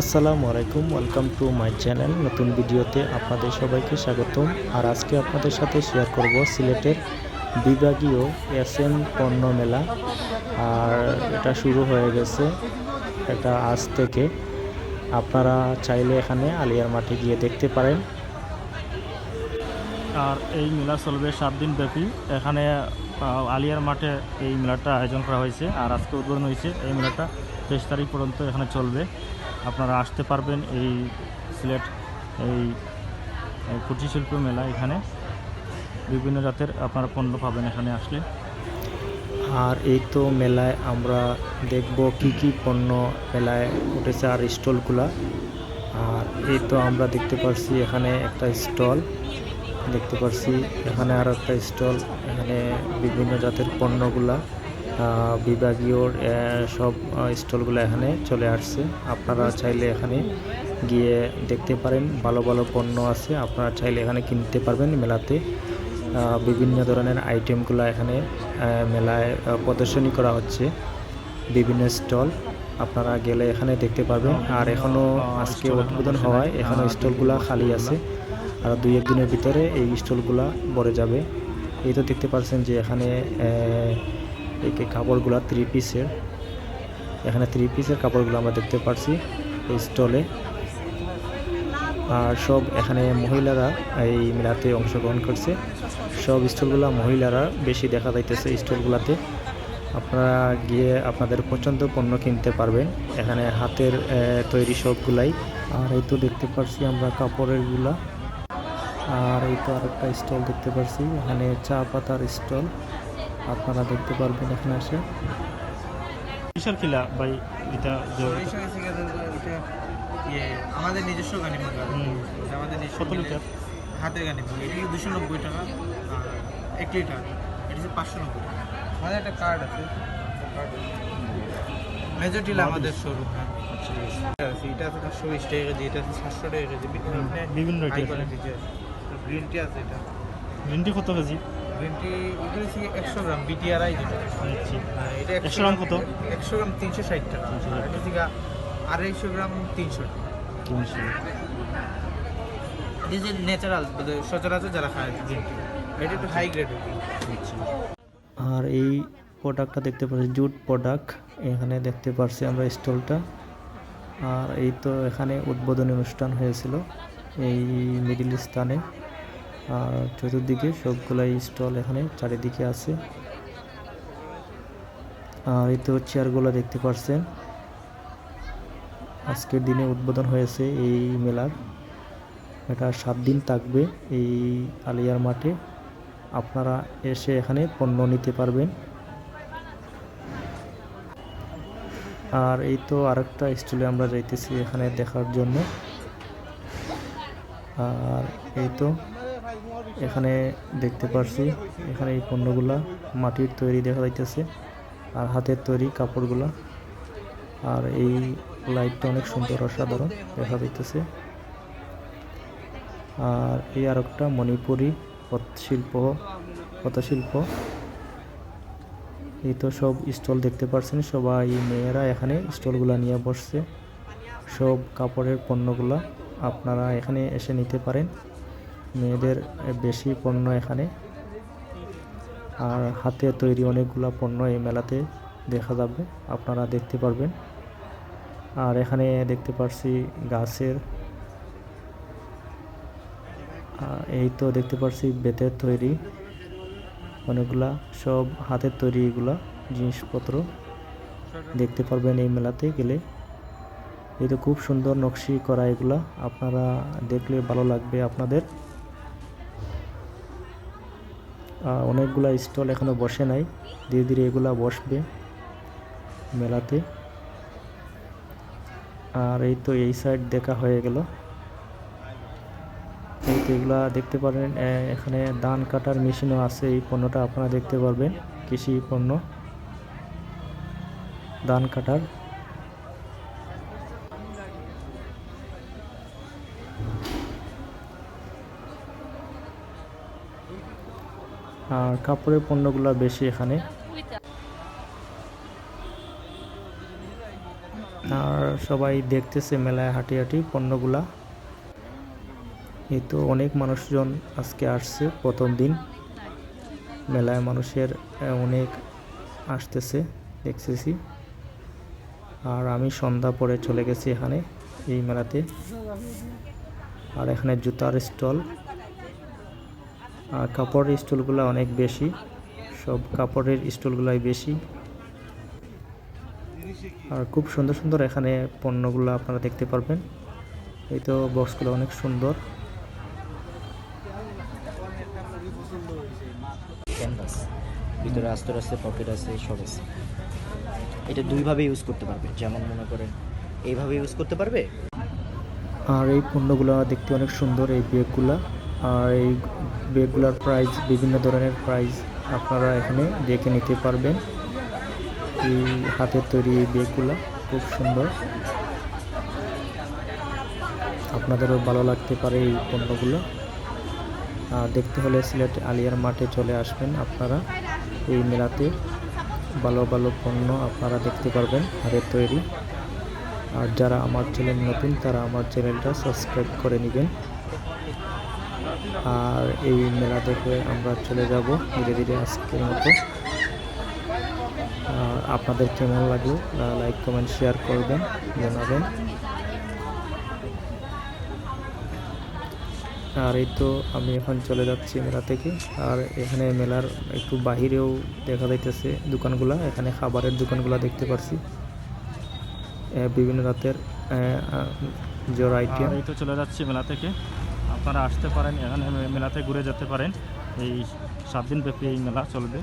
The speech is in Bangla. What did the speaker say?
আসসালামু আলাইকুম, ওয়েলকাম টু মাই চ্যানেল। নতুন ভিডিওতে আপনাদের সবাইকে স্বাগতম। আর আজকে আপনাদের সাথে শেয়ার করব সিলেটের বিভাগীয় এস এম পণ্য মেলা আর এটা শুরু হয়ে গেছে এটা আজ থেকে। আপনারা চাইলে এখানে আলিয়ার মাঠে গিয়ে দেখতে পারেন। আর এই মেলা চলবে সাত দিন ব্যাপী। এখানে আলিয়ার মাঠে এই মেলাটা আয়োজন করা হয়েছে। আর আজকে উদ্বোধন হয়েছে। এই মেলাটা তেইশ তারিখ পর্যন্ত এখানে চলবে। আপনারা আসতে পারবেন এই সিলেট, এই কুটিরশিল্প মেলা এখানে। বিভিন্ন জাতের আপনারা পণ্য পাবেন এখানে আসলে। আর এই তো মেলায় আমরা দেখব কি কি পণ্য মেলায় উঠেছে আর স্টলগুলা। আর এই তো আমরা দেখতে পারছি এখানে একটা স্টল। দেখতে পারছি এখানে আর একটা স্টল। এখানে বিভিন্ন জাতের পণ্যগুলা। বিভাগীয় সব স্টলগুলো এখানে চলে আসছে। আপনারা চাইলে এখানে গিয়ে দেখতে পারেন। ভালো ভালো পণ্য আছে। আপনারা চাইলে এখানে কিনতে পারবেন মেলাতে। বিভিন্ন ধরনের আইটেমগুলো এখানে মেলায় প্রদর্শনী করা হচ্ছে। বিভিন্ন স্টল আপনারা গেলে এখানে দেখতে পারবেন। আর এখনও আজকে উদ্বোধন হওয়ায় এখনও স্টলগুলা খালি আছে। আর দুই একদিনের ভিতরে এই স্টলগুলা ভরে যাবে। এই তো দেখতে পাচ্ছেন যে এখানে এই কাপড়গুলা থ্রি পিসের এখানে থ্রি পিসের কাপড়গুলো আমরা দেখতে পাচ্ছি এই স্টলে আর সব এখানে মহিলারা এই মেলাতে অংশগ্রহণ করছে। সব স্টলগুলো মহিলারা বেশি দেখা যাইতেছে স্টলগুলোতে আপনারা গিয়ে আপনাদের পছন্দ পণ্য কিনতে পারবেন। এখানে হাতের তৈরি সবগুলাই। আর এই তো দেখতে পাচ্ছি আমরা কাপড়েরগুলা আর এই তো আরেকটা স্টল দেখতে পাচ্ছি এখানে চা পাতার স্টল আপনারা দেখতে পারবেন এখানে আসে বিশাল কিলা ভাই? এটা এসে গেছে এটা ইয়ে আমাদের নিজস্ব গানি আমাদের নিজস্ব কত লিটার? হাতের গানি এটি দুশো নব্বই টাকা? আর এক লিটার? এটি হচ্ছে পাঁচশো নব্বই টাকা। আমাদের একটা কার্ড আছে। মেজরটিল আমাদের শোরুম হ্যাঁ। আছে, এটা আছে চারশো বিশ টাকা কেজি এটা আছে সাতশো টাকা কেজি। বিভিন্ন। কোয়ালিটি গ্রিন টি আছে। এটা। ভিন্ডি কত কেজি? গ্রিন টি এটা হচ্ছে একশো গ্রাম বিটিআরআই যেটা। নিচ্ছি হ্যাঁ, এটা একশো গ্রাম কত? একশো গ্রাম তিনশো ষাট টাকা। এটা থেকে আড়াইশো গ্রাম তিনশো টাকা। তিনশো। এই যে ন্যাচারাল সচরাচর যারা খায় এটা একটু হাই গ্রেড আর এই প্রোডাক্টটা দেখতে পাচ্ছি জুট প্রোডাক্ট এখানে দেখতে পাচ্ছি আমরা স্টলটা। আর এই তো এখানে উদ্বোধনী অনুষ্ঠান হয়েছিল এই মিডিল স্থানে আর চতুর্দিকে সবগুলাই স্টল এখানে চারিদিকে আছে। আর এই তো চেয়ারগুলো দেখতে পাচ্ছেন আজকের দিনে উদ্বোধন হয়েছে এই মেলার। এটা সাত দিন থাকবে এই আলিয়ার মাঠে। আপনারা এসে এখানে পণ্য নিতে পারবেন। আর এই তো আরেকটা স্টলে আমরা যাইতেছি এখানে দেখার জন্য। আর এই তো এখানে দেখতে পারছি, এখানে এই পণ্যগুলা মাটির তৈরি দেখা যাইতেছে আর হাতের তৈরি কাপড়গুলা। আর এই লাইটটা অনেক সুন্দর, অসাধারণ দেখা যাইতেছে। আর এই আরেকটা মণিপুরি শিল্প পথশিল্প। এই তো সব স্টল দেখতে পাচ্ছেন সবাই মেয়েরা এখানে স্টলগুলা নিয়ে বসছে। সব কাপড়ের পণ্যগুলা আপনারা এখানে এসে নিতে পারেন। মেয়েদের বেশি পণ্য এখানে। আর হাতে তৈরি অনেকগুলা পণ্য এই মেলাতে দেখা যাবে, আপনারা দেখতে পারবেন। আর এখানে দেখতে পাচ্ছি গাছের এই তো দেখতে পাচ্ছি বেতের তৈরি। অনেকগুলা সব হাতের তৈরি এগুলা জিনিসপত্র দেখতে পারবেন এই মেলাতে গেলে। এই তো খুব সুন্দর নকশি করা এগুলা, আপনারা দেখলে ভালো লাগবে আপনাদের। অনেকগুলা স্টল এখনও বসে নাই। ধীরে ধীরে এগুলা বসবে মেলাতে। আর এই তো এই সাইড দেখা হয়ে গেল। এই তো এগুলা দেখতে পারেন এখানে ধান কাটার মেশিনও আছে। এই পণ্যটা আপনারা দেখতে পারবেন, কৃষি পণ্য। ধান কাটার। আর কাপড়ের পণ্যগুলো বেশি এখানে। আর সবাই দেখতেছে মেলায় হাঁটি হাঁটি পণ্যগুলা। এই তো অনেক মানুষজন আজকে আসছে, প্রথম দিন। মেলায় মানুষের অনেক আসতেছে, দেখতেছি। আর আমি সন্ধ্যা পরে চলে গেছি এখানে, এই মেলাতে। আর এখানে জুতার স্টল। কাপড়ের স্টলগুলো অনেক বেশি। সব কাপড়ের স্টলগুলাই বেশি। আর খুব সুন্দর সুন্দর এখানে পণ্যগুলো আপনারা দেখতে পারবেন। এই তো বক্সগুলো অনেক সুন্দর। ক্যানভাস ভিতরে আস্তর আছে পকেট আছে সব আছে। এটা দুইভাবে ইউজ করতে পারবে যেমন মনে করেন এইভাবে ইউজ করতে পারবে? আর এই পণ্যগুলো দেখতে অনেক সুন্দর এই ব্যাগগুলা এই ব্যাগগুলোর প্রাইস বিভিন্ন ধরনের প্রাইস আপনারা এখানে দেখে নিতে পারবেন। এই হাতের তৈরি এই ব্যাগগুলা খুব সুন্দর। আপনাদেরও ভালো লাগতে পারে এই পণ্যগুলো। আর দেখতে হলে সিলেট আলিয়ার মাঠে চলে আসবেন আপনারা। এই মেলাতে ভালো ভালো পণ্য আপনারা দেখতে পারবেন হাতের তৈরি। আর যারা আমার চ্যানেল নতুন, তারা আমার চ্যানেলটা সাবস্ক্রাইব করে নেবেন। আর এই মেলা দেখে আমরা চলে যাব ধীরে ধীরে আজকের মতো। আপনাদের কেমন লাগল? লাইক কমেন্ট শেয়ার করবেন, জানাবেন। আর এই তো আমি এখন চলে যাচ্ছি মেলা থেকে। আর এখানে মেলার একটু বাহিরেও দেখা যাইতেছে দোকানগুলা। এখানে খাবারের দোকানগুলা দেখতে পারছি। বিভিন্ন রাতের জোর আইটেম এই তো চলে যাচ্ছি মেলা থেকে। আপনারা আসতে পারেন, এখানে মেলাতে ঘুরে যেতে পারেন। এই সাত দিন ব্যাপী এই মেলা চলবে।